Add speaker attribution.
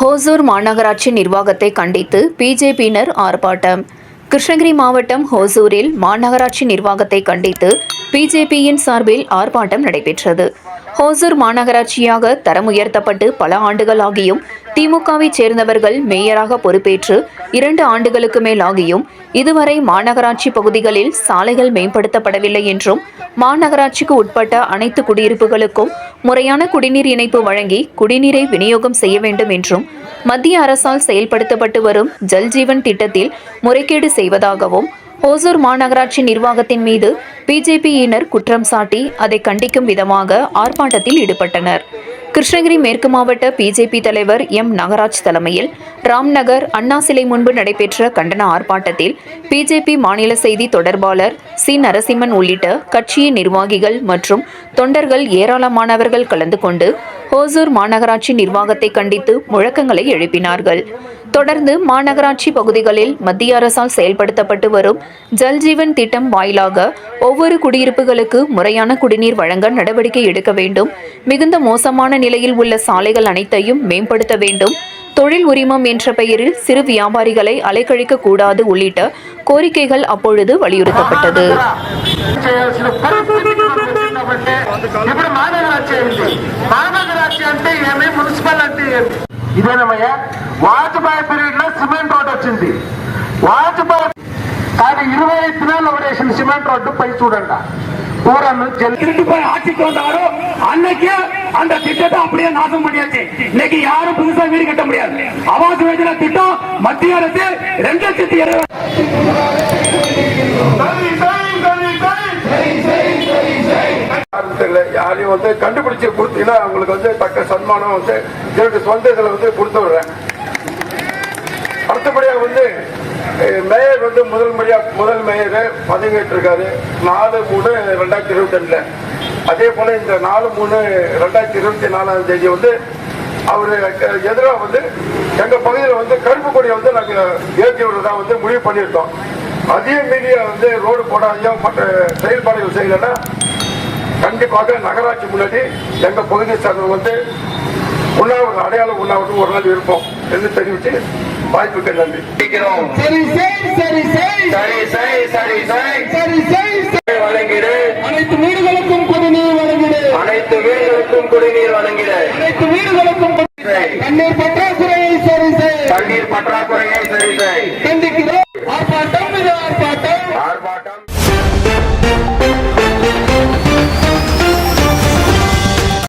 Speaker 1: ஹோசூர் மாநகராட்சி நிர்வாகத்தை கண்டித்து பிஜேபியினர் ஆர்ப்பாட்டம். கிருஷ்ணகிரி மாவட்டம் ஹோசூரில் மாநகராட்சி நிர்வாகத்தை கண்டித்து பிஜேபியின் சார்பில் ஆர்ப்பாட்டம் நடைபெற்றது. ஹோசூர் மாநகராட்சியாக தரம் உயர்த்தப்பட்டு பல ஆண்டுகளாகியும் திமுகவை சேர்ந்தவர்கள் மேயராக பொறுப்பேற்று இரண்டு ஆண்டுகளுக்கு மேல் ஆகியும் இதுவரை மாநகராட்சி பகுதிகளில் சாலைகள் மேம்படுத்தப்படவில்லை என்றும் மாநகராட்சிக்கு உட்பட்ட அனைத்து குடியிருப்புகளுக்கும் முறையான குடிநீர் இணைப்பு வழங்கி குடிநீரை விநியோகம் செய்ய வேண்டும் என்றும் மத்திய அரசால் செயல்படுத்தப்பட்டு வரும் ஜல்ஜீவன் திட்டத்தில் முறைகேடு செய்வதாகவும் ஓசூர் மாநகராட்சி நிர்வாகத்தின் மீது பிஜேபியினர் குற்றம் சாட்டி அதை கண்டிக்கும் விதமாக ஆர்ப்பாட்டத்தில் ஈடுபட்டனர். கிருஷ்ணகிரி மேற்கு மாவட்ட பிஜேபி தலைவர் எம். நகராஜ் தலைமையில் ராம்நகர் அண்ணா சிலை முன்பு நடைபெற்ற கண்டன ஆர்ப்பாட்டத்தில் பிஜேபி மாநில செய்தி தொடர்பாளர் சி. நரசிம்மன் உள்ளிட்ட கட்சியின் நிர்வாகிகள் மற்றும் தொண்டர்கள் ஏராளமானவர்கள் கலந்து கொண்டு ஓசூர் மாநகராட்சி நிர்வாகத்தை கண்டித்து முழக்கங்களை எழுப்பினார்கள். தொடர்ந்து மாநகராட்சி பகுதிகளில் மத்திய அரசால் செயல்படுத்தப்பட்டு வரும் ஜல்ஜீவன் திட்டம் வாயிலாக ஒவ்வொரு குடியிருப்புகளுக்கு முறையான குடிநீர் வழங்க நடவடிக்கை எடுக்க வேண்டும். மிகுந்த மோசமான நிலையில் உள்ள சாலைகள் அனைத்தையும் மேம்படுத்த வேண்டும். தொழில் உரிமம் என்ற பெயரில் சிறு வியாபாரிகளை அலைக்கழிக்க கூடாது உள்ளிட்ட கோரிக்கைகள் அப்பொழுது வலியுறுத்தப்பட்டது.
Speaker 2: చేయాల్సిన పరిస్థితికి మనం వచ్చినప్పుడే ఇప్పుడు మానగరాజ్యం అయింది మానగరాజ్యం అంటే ఏమి మున్సిపల్ అంటే ఏమి ఇదేనమ్మయ్యా వాజ్పేయి పీరియడ్ లో సిమెంట్ రోడ్ వచ్చింది వాజ్పేయి కానీ ఇరవై ఐదు దినాలు వేసిన సిమెంట్ రోడ్డు పై చూడండి ஊரன்னு ஜெல்
Speaker 3: திருட்டு போய் ஆட்சிக்கு வந்தாரோ அன்னைக்கு அந்த திட்டத்தை அப்படியே நாசம் பண்ணியாச்சு இன்னைக்கு யாரும் புதுசா வீடு கட்ட முடியாது ஆவாஸ் யோஜனா திட்டம் மத்திய அரசு ரெண்டு லட்சத்தி இருபது
Speaker 4: வந்து கண்டுபிடிச்சு கொடுத்தீங்கன்னா அவங்களுக்கு வந்து தக்க சன்மானம் வந்து என்னுடைய சொந்த இதில் வந்து கொடுத்து விடுறேன் அடுத்தபடியாக வந்து மேயர் வந்து முதல் முறையா முதல் மேயர் பதவியேற்றிருக்காரு. நாலு மூணு ரெண்டாயிரத்தி இருபத்தி ரெண்டுல. அதே போல இந்த நாலு மூணு ரெண்டாயிரத்தி இருபத்தி நாலாம் தேதி வந்து அவரு எதிராக வந்து எங்க பகுதியில் வந்து கருப்பு கொடியை வந்து நாங்க ஏற்றி விடுறதா வந்து முடிவு பண்ணியிருக்கோம். அதையும் மீறிய வந்து ரோடு போடாதையும் மற்ற செயல்பாடுகள் செய்யலைன்னா கண்டிப்பாக நகராட்சி முன்னாடி எங்க பகுதியை சார்ந்தவர் வந்து உண்ணாவிரதம் அடையாளம் உண்ணாவிரதம் ஒரு நாள் இருப்போம் என்று தெரிவித்து வாய்ப்புக்கு நன்றி.
Speaker 2: சரி சரி
Speaker 4: சரி சரி. சரி சரி
Speaker 2: சரி
Speaker 4: வழங்கிடு.
Speaker 2: அனைத்து வீடுகளுக்கும் குடிநீர் வழங்கிடு.
Speaker 4: அனைத்து வீடுகளுக்கும் குடிநீர் வழங்கிடு.
Speaker 2: அனைத்து வீடுகளுக்கும் தண்ணீர் பற்றாக்குறையை சரி செய்.
Speaker 4: தண்ணீர் பற்றாக்குறையை சரி செய். கண்டிக்கிறோம். ஆர்ப்பாட்டம் இது ஆர்ப்பாட்டம். ஆர்ப்பாட்டம்.